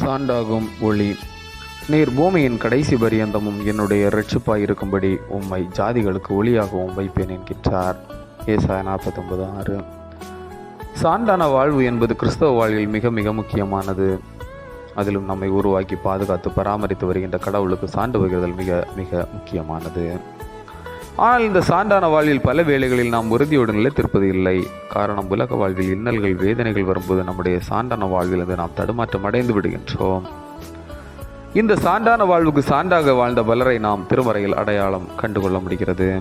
சாண்டாகும் ஒளி. நீர் பூமியின் கடைசி பரியந்தமும் என்னுடைய இரட்சிப்பாய் இருக்கும்படி உம்மை ஜாதிகளுக்கு ஒளியாகவும் வைப்பேன் என்கின்றார். ஏசாய நாற்பத்தொன்பது ஆறு. சான்றான வாழ்வு என்பது கிறிஸ்தவ வாழ்வில் மிக மிக முக்கியமானது. அதிலும் நம்மை உருவாக்கி பாதுகாத்து பராமரித்து வருகின்ற கடவுளுக்கு சான்று வகிதல் மிக மிக முக்கியமானது. ஆனால் இந்த சான்றான வாழ்வில் பல வேளைகளில் நாம் உறுதியுடன் நிலைத்திருப்பது இல்லை. காரணம் உலக வாழ்வில் இன்னல்கள் வேதனைகள் வரும்போது நம்முடைய சான்றான வாழ்வில் இருந்து நாம் தடுமாற்றம் அடைந்து விடுகின்றோம். இந்த சான்றான வாழ்வுக்கு சான்றாக வாழ்ந்த பலரை நாம் திருமறையில் அடையாளம் கண்டுகொள்ள முடிகிறது.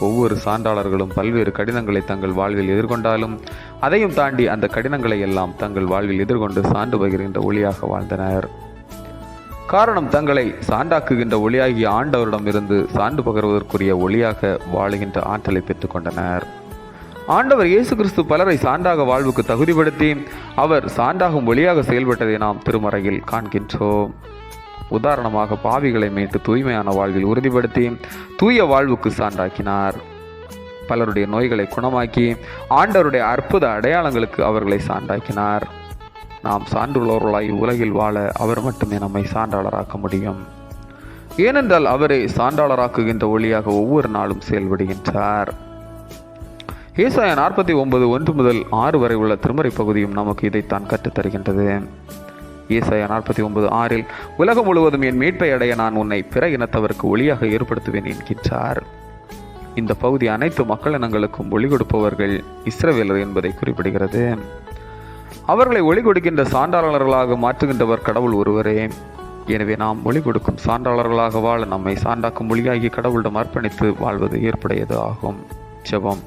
ஒவ்வொரு சான்றாளர்களும் பல்வேறு கடினங்களை தங்கள் வாழ்வில் எதிர்கொண்டாலும் அதையும் தாண்டி அந்த கடினங்களை எல்லாம் தங்கள் வாழ்வில் எதிர்கொண்டு சான்று பகிர்கின்ற ஒளியாக வாழ்ந்தனர். காரணம் தங்களை சாண்டாக்குகின்ற ஒளியாகிய ஆண்டவரிடமிருந்து சான்று பகர்வதற்குரிய ஒளியாக வாழுகின்ற ஆற்றலை பெற்றுக்கொண்டனர் ஆண்டவர் இயேசு கிறிஸ்து பலரை சான்றாக வாழ்வுக்கு தகுதிப்படுத்தி அவர் சான்றாகும் ஒளியாக செயல்பட்டதை நாம் திருமறையில் காண்கின்றோம். உதாரணமாக பாவிகளை மீட்டு தூய்மையான வாழ்வில் உறுதிப்படுத்தி தூய வாழ்வுக்கு சான்றாக்கினார். பலருடைய நோய்களை குணமாக்கி ஆண்டவருடைய அற்புத அடையாளங்களுக்கு அவர்களை சான்றாக்கினார். நாம் சான்றுள்ளவர்களாய் உலகில் வாழ அவர் மட்டுமே நம்மை சான்றாளராக்க முடியும். ஏனென்றால் அவரை சான்றாளராக்குகின்ற ஒளியாக ஒவ்வொரு நாளும் செயல்படுகின்றார். ஏசாய நாற்பத்தி ஒன்பது ஒன்று முதல் ஆறு வரை உள்ள திருமறை பகுதியும் நமக்கு இதைத்தான் கற்றுத் தருகின்றது நாற்பத்தி ஒன்பது ஆறில் உலகம் முழுவதும் என் மீட்பை அடைய நான் உன்னை பிற இனத்தவருக்கு ஒளியாக ஏற்படுத்துவேன் என்கின்றார். இந்த பகுதி அனைத்து மக்கள் இனங்களுக்கும் ஒளி கொடுப்பவர்கள் இஸ்ரவேலர் என்பதை குறிப்பிடுகிறது. அவர்களை ஒளி கொடுக்கின்ற சான்றாளர்களாக மாற்றுகின்றவர் கடவுள் ஒருவரே. எனவே நாம் ஒளி கொடுக்கும் சான்றாளர்களாக வாழ நம்மை சான்றாக்கும் ஒளியாகி கடவுளிடம் அர்ப்பணித்து வாழ்வது ஏற்புடையது ஆகும். ஜெபம்.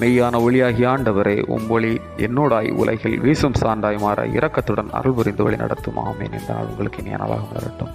மெய்யான ஒளியாகி ஆண்டவரே உம் ஒளி என்னோடாய் உலகில் வீசும் சான்றாய் மாற இரக்கத்துடன் அருள் புரிந்து வழி நடத்தும் ஆமேன் என்றால் உங்களுக்கு இனிய நாளாக மலரட்டும்